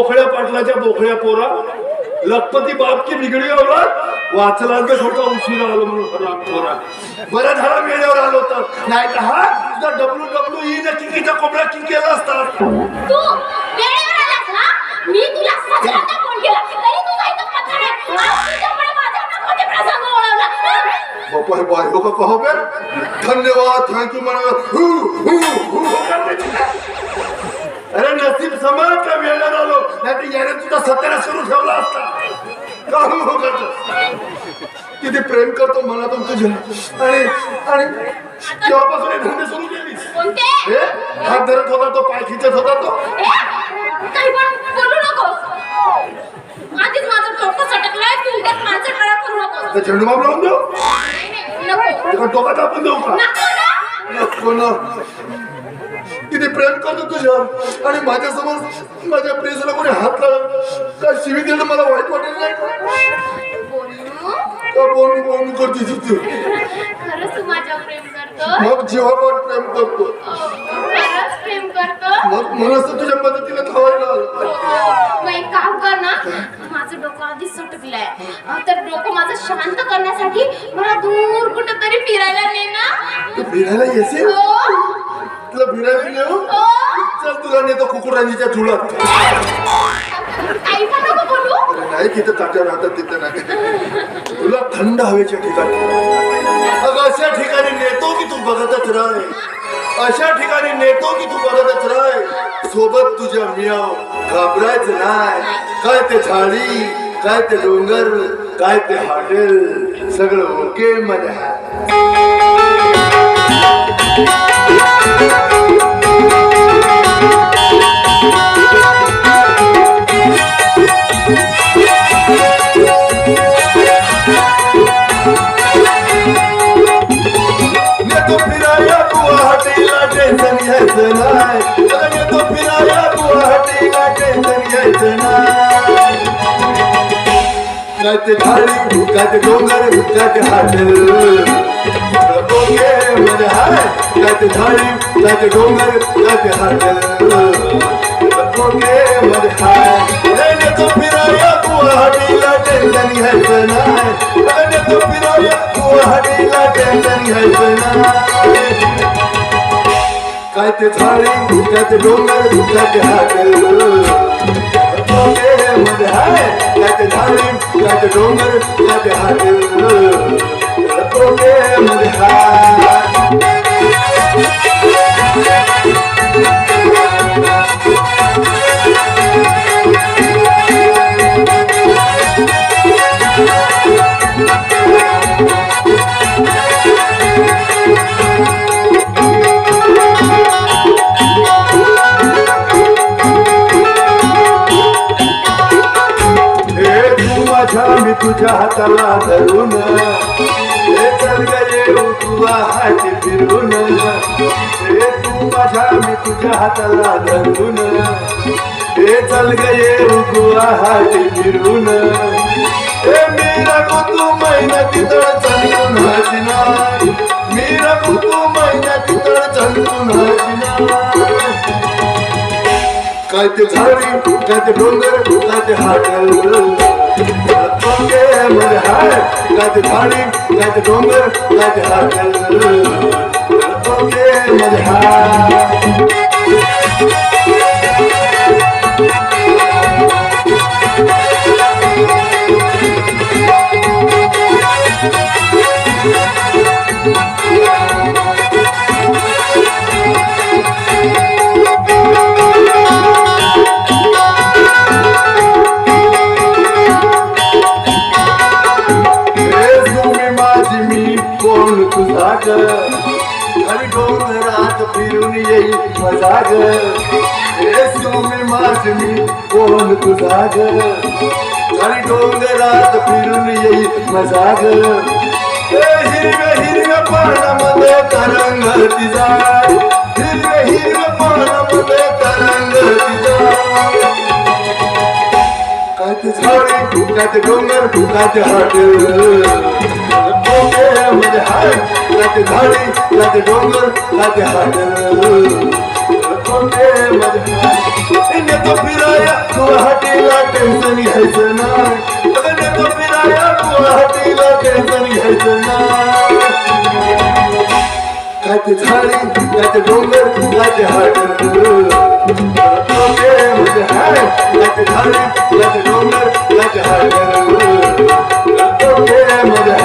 बोखड्या पाटलाच्या बोखड्या पोरा. लखपती बाप की बिगडी अवलाद वाचला तर छोटा उशीर आलो म्हणून पोरा. बरं झाला वेळेवर आलो तर नाही तर हा तुझा डब्ल्यू डब्ल्यू ई न किकीचा कोंबडा किक केला असता? मी तुला सगळ्यांना फोन केला. तरी तू जायचं पत्ता नाही. आज तुझ्यामुळे माझ्या नको ते प्रसंग ओळवला बापा हे बाय लोक कहो बे? धन्यवाद थँक्यू म्हणा हु, हु, हु. अरे नसीब समान का वेळेवर आलो नाही याने तुझा सत्याला सुरू ठेवला असता. हु? किती प्रेम करतो मला तो तुझ्या. आणि आणि तेव्हापासून धंदे सुरू हे? हात धरत होता तो पाय खिचत होता तो? तर झेंडूबाम लावून देऊ? टोकात आपण देऊ का? नको ना. किती प्रेम करतो तुझ्यावर आणि माझ्यासमोर माझ्या प्रेसला कोणी हात लावला? काय शिवी दिलं मला वाईट वाटेल नाही का? बोलू बोलू करते तू? खरंच तू माझ्यावर प्रेम करतो? मग जीवावर प्रेम करतो. खरंच प्रेम करतो? मग तुझ्या मदतीला आलो. मग एक काम कर ना. माझं डोकं आधीच सुटकलंय. अं, तर डोकं माझं शांत करण्यासाठी मला दूर कुठं तरी फिरायला ने ना. तू फिरायला येशील? हो. फिरायला नेऊ? चल तुला नेतो कुकुरांनीच्या झुलात. काही पण नको बोलू. नाही तिथं ताट्या राहतात तिथं नाही. तुला थंड हवेच्या ठिकाणी. अगं अशा ठिकाणी नेतो की तू बघतच राह. अशा ठिकाणी नेतो की तू बघतच राह. सोबत तुझ्या मियाव घाबरायचं नाही. काय ते झाडी काय ते डोंगर काय ते हॉटेल सगळं ओके मध्ये आहे. काय ते झाडी काय डोंगर काय ते हॉटेल ओके हाय काय ते झाडी काय डोंगर काय ते हॉटेल ओके हाय हे तो फिराया गुवाहाटी ला टेंशन है नाही. अगं तो फिराया गुवाहाटी ला टेंशन है नाही. काय ते झाडी काय ते डोंगर काय ते हॉटेल ओके मध्ये हाय काय ते झाडी काय ते डोंगर काय ते हॉटेल ओके मध्ये तुझ्या हाताला धरून. हे चल ग येऊ तुला हात फिरून. हे तू माझ्या मी तुझ्या हाताला धरून. हे चल ग येऊ तुला हात फिरून. हे मी राखू तू मेहनती तळ चंदून हसिना मी राखू तू मेहनती तळ चंदून हसिना काय ते झाडी काय ते डोंगर काय ते हाटल ओके मध्ये हाय. काय ते झाडी डोंगर काय ते हाटल ओके हाय. तुझा ग आणि डोंगरात फिरून येई मजा ग माझी कोण तुझा ग आणि डोंगरात फिरून येई मजा ग हे हिरव्या हिरव्या पाण्यामध्ये तरंग जाय हिरव्या हिरव्या पाण्यामध्ये तरंग जाय काय ते झाडी डोंगर फुकात ते हॉटेल त्यामध्ये हाय. ना ते झाडे ना ते डोंगर ना ते हाड तो फिराया गुवाहाटीला टेन्शन घ्यायचं नाही तो फिराया गुवाहाटीला टेन्शन घ्यायचं नाही ना ते झाडे ना ते डोंगर ना ते हाड कोठे हाय. ना ते झाडे ना ते डोंगर ना ते हाड कोठे